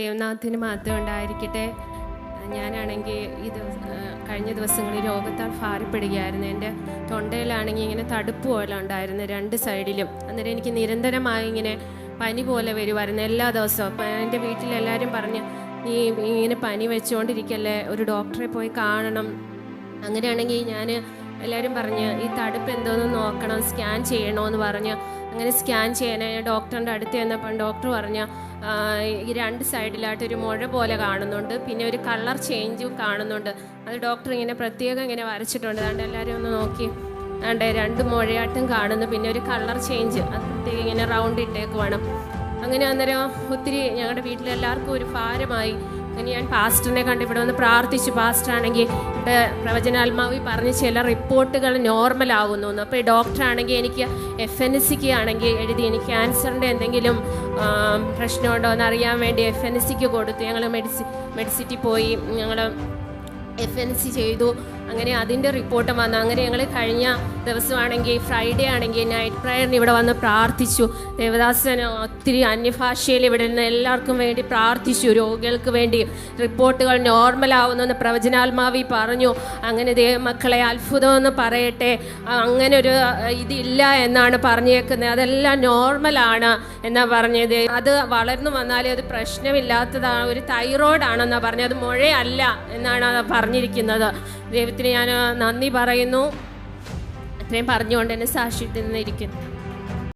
നാഥന് മാത്രം ഉണ്ടായിരിക്കട്ടെ. ഞാനാണെങ്കിൽ ദിവസം കഴിഞ്ഞ ദിവസങ്ങളിൽ രോഗത്താൽ ഭാരപ്പെടുകയായിരുന്നു. എന്റെ തൊണ്ടയിലാണെങ്കിൽ ഇങ്ങനെ തടുപ്പ് പോലെ ഉണ്ടായിരുന്നു രണ്ട് സൈഡിലും. അന്നേരം എനിക്ക് നിരന്തരമായി ഇങ്ങനെ പനി പോലെ വരുമായിരുന്നു എല്ലാ ദിവസവും. അപ്പം എന്റെ വീട്ടിലെല്ലാവരും പറഞ്ഞ് നീ ഇങ്ങനെ പനി വെച്ചുകൊണ്ടിരിക്കല്ലേ ഒരു ഡോക്ടറെ പോയി കാണണം. അങ്ങനെയാണെങ്കിൽ ഞാൻ എല്ലാവരും പറഞ്ഞ് ഈ തടുപ്പ് എന്തോന്ന് നോക്കണം സ്കാൻ ചെയ്യണമെന്ന് പറഞ്ഞ്. അങ്ങനെ സ്കാൻ ചെയ്യാനായി ഡോക്ടറിന്റെ അടുത്ത് ചെന്നപ്പോൾ ഡോക്ടർ പറഞ്ഞ ഈ രണ്ട് സൈഡിലായിട്ട് ഒരു മുഴ പോലെ കാണുന്നുണ്ട്. പിന്നെ ഒരു കളർ ചേഞ്ച് കാണുന്നുണ്ട്. അത് ഡോക്ടർ ഇങ്ങനെ പ്രത്യേകം ഇങ്ങനെ വരച്ചിട്ടുണ്ട്. അതുകൊണ്ട് എല്ലാവരും ഒന്ന് നോക്കി. അതുകൊണ്ട് രണ്ട് മുഴയായിട്ടും കാണുന്നു. പിന്നെ ഒരു കളർ ചേഞ്ച്. അത് പ്രത്യേകം ഇങ്ങനെ റൗണ്ട് ഇട്ടേക്കുവാണ്. അങ്ങനെ അന്നേരം ഒത്തിരി ഞങ്ങളുടെ വീട്ടിലെല്ലാവർക്കും ഒരു ഭാരമായി. അങ്ങനെ ഞാൻ പാസ്റ്ററിനെ കണ്ട് ഇവിടെ വന്ന് പ്രാർത്ഥിച്ചു. പാസ്റ്റർ ആണെങ്കിൽ ഇവിടെ പ്രവചനാത്മാവി പറഞ്ഞ് ചില റിപ്പോർട്ടുകൾ നോർമൽ ആകുന്നു അപ്പോൾ ഈ ഡോക്ടറാണെങ്കിൽ എനിക്ക് എഫ് എൻ സിക്ക് ആണെങ്കിൽ എഴുതി എനിക്ക് ക്യാൻസറിന്റെ എന്തെങ്കിലും പ്രശ്നമുണ്ടോ എന്ന് അറിയാൻ വേണ്ടി എഫ് എൻ സിക്ക് കൊടുത്തു. ഞങ്ങൾ മെഡിസി മെഡിസിറ്റി പോയി. ഞങ്ങൾ എഫ് എൻ സി ചെയ്തു. അങ്ങനെ അതിന്റെ റിപ്പോർട്ട് വന്നു. അങ്ങനെ ഞങ്ങൾ കഴിഞ്ഞ ദിവസമാണെങ്കിൽ ഫ്രൈഡേ ആണെങ്കിൽ നൈറ്റ് പ്രയറിന് ഇവിടെ വന്ന് പ്രാർത്ഥിച്ചു. ദേവദാസന് ഒത്തിരി അന്യഭാഷയിൽ ഇവിടെ നിന്ന് എല്ലാവർക്കും വേണ്ടി പ്രാർത്ഥിച്ചു. രോഗികൾക്ക് വേണ്ടി റിപ്പോർട്ടുകൾ നോർമൽ ആവുന്നെന്ന് പ്രവചനാത്മാവി പറഞ്ഞു. അങ്ങനെ ദൈവമക്കളെ അത്ഭുതമെന്ന് പറയട്ടെ. അങ്ങനെ ഒരു ഇതില്ല എന്നാണ് പറഞ്ഞേക്കുന്നത്. അതെല്ലാം നോർമലാണ് എന്നാ പറഞ്ഞത്. അത് വളർന്നു വന്നാലേ അത് പ്രശ്നമില്ലാത്തതാണ് ഒരു തൈറോയ്ഡ് ആണെന്നാണ് പറഞ്ഞത്. അത് മുഴയല്ല എന്നാണ് പറഞ്ഞിരിക്കുന്നത്. ദൈവത്തിന് ഞാൻ നന്ദി പറയുന്നു. അത്രയും പറഞ്ഞുകൊണ്ട് തന്നെ സാക്ഷ്യത്തിൽ നിന്നിരിക്കുന്നു.